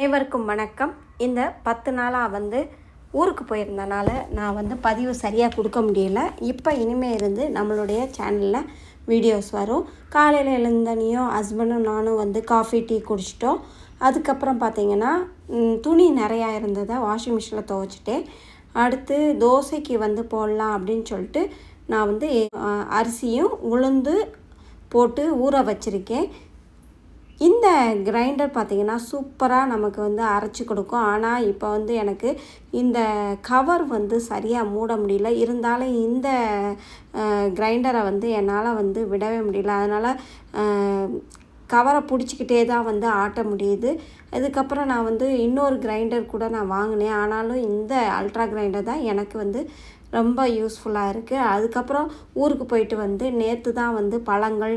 அனைவருக்கும் வணக்கம். இந்த பத்து நாளாக வந்து ஊருக்கு போயிருந்தனால நான் வந்து பதிவு சரியாக கொடுக்க முடியல. இப்போ இனிமேல் இருந்து நம்மளுடைய சேனலில் வீடியோஸ் வரும். காலையில் எழுந்தனையும் ஹஸ்பண்டும் நானும் வந்து காஃபி டீ குடிச்சிட்டோம். அதுக்கப்புறம் பார்த்திங்கன்னா துணி நிறையா இருந்ததை வாஷிங் மிஷினில் துவச்சிட்டேன். அடுத்து தோசைக்கு வந்து போடலாம் அப்படின்னு சொல்லிட்டு நான் வந்து அரிசியும் உளுந்து போட்டு ஊற வச்சுருக்கேன். இந்த கிரைண்டர் பார்த்திங்கன்னா சூப்பராக நமக்கு வந்து அரைச்சி கொடுக்கும். ஆனால் இப்போ வந்து எனக்கு இந்த கவர் வந்து சரியாக மூட முடியல. இருந்தாலும் இந்த கிரைண்டரை வந்து என்னால் வந்து விடவே முடியல. அதனால் கவரை பிடிச்சிக்கிட்டே தான் வந்து ஆட்ட முடியுது. அதுக்கப்புறம் நான் வந்து இன்னொரு கிரைண்டர் கூட நான் வாங்கினேன். ஆனாலும் இந்த அல்ட்ரா கிரைண்டர் தான் எனக்கு வந்து ரொம்ப யூஸ்ஃபுல்லாக இருக்குது அதுக்கப்புறம் ஊருக்கு போயிட்டு வந்து நேற்று தான் வந்து பழங்கள்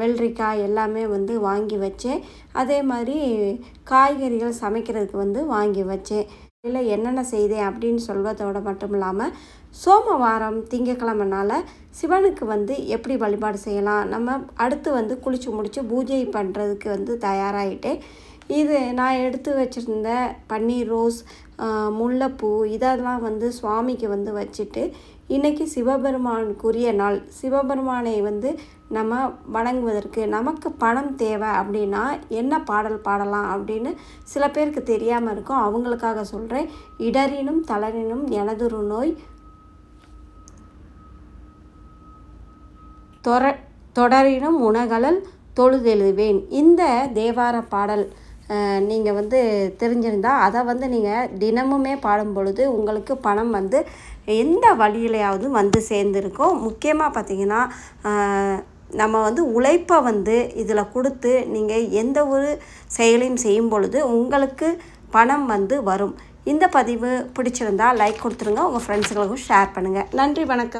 வெள்ளரிக்காய் எல்லாமே வந்து வாங்கி வச்சேன். அதே மாதிரி காய்கறிகள் சமைக்கிறதுக்கு வந்து வாங்கி வச்சேன். இல்லை என்னென்ன செய்தேன் அப்படின்னு சொல்வதோட மட்டும் இல்லாமல் சோமவாரம் திங்கக்கிழமைனால சிவனுக்கு வந்து எப்படி வழிபாடு செய்யலாம்? நம்ம அடுத்து வந்து குளித்து முடித்து பூஜை பண்ணுறதுக்கு வந்து தயாராகிட்டேன் இது நான் எடுத்து வச்சுருந்த பன்னீர் ரோஸ் முல்லைப்பூ இதெல்லாம் வந்து சுவாமிக்கு வந்து வச்சுட்டு இன்றைக்கி சிவபெருமானுக்குரிய நாள். சிவபெருமானை வந்து நம்ம வணங்குவதற்கு நமக்கு பணம் தேவை அப்படின்னா என்ன பாடல் பாடலாம் அப்படின்னு சில பேருக்கு தெரியாமல் இருக்கும். அவங்களுக்காக சொல்கிறேன் இடரினும் தளரினும் எனதொரு நோய் தொர தொடரினும் உணகலல் தொழுதெழுவேன். இந்த தேவார பாடல் நீங்கள் வந்து தெரிஞ்சிருந்தா அதை வந்து நீங்கள் தினமுமே பாடும் பொழுது உங்களுக்கு பணம் வந்து எந்த வழியிலையாவது வந்து சேர்ந்துருக்கும். முக்கியமாக பார்த்தீங்கன்னா நம்ம வந்து உழைப்பை வந்து இதில் கொடுத்து நீங்கள் எந்த ஒரு செயலையும் செய்யும் பொழுது உங்களுக்கு பணம் வந்து வரும். இந்த பதிவு பிடிச்சிருந்தா லைக் கொடுத்துருங்க. உங்கள் ஃப்ரெண்ட்ஸுங்களுக்கும் ஷேர் பண்ணுங்கள் நன்றி வணக்கம்.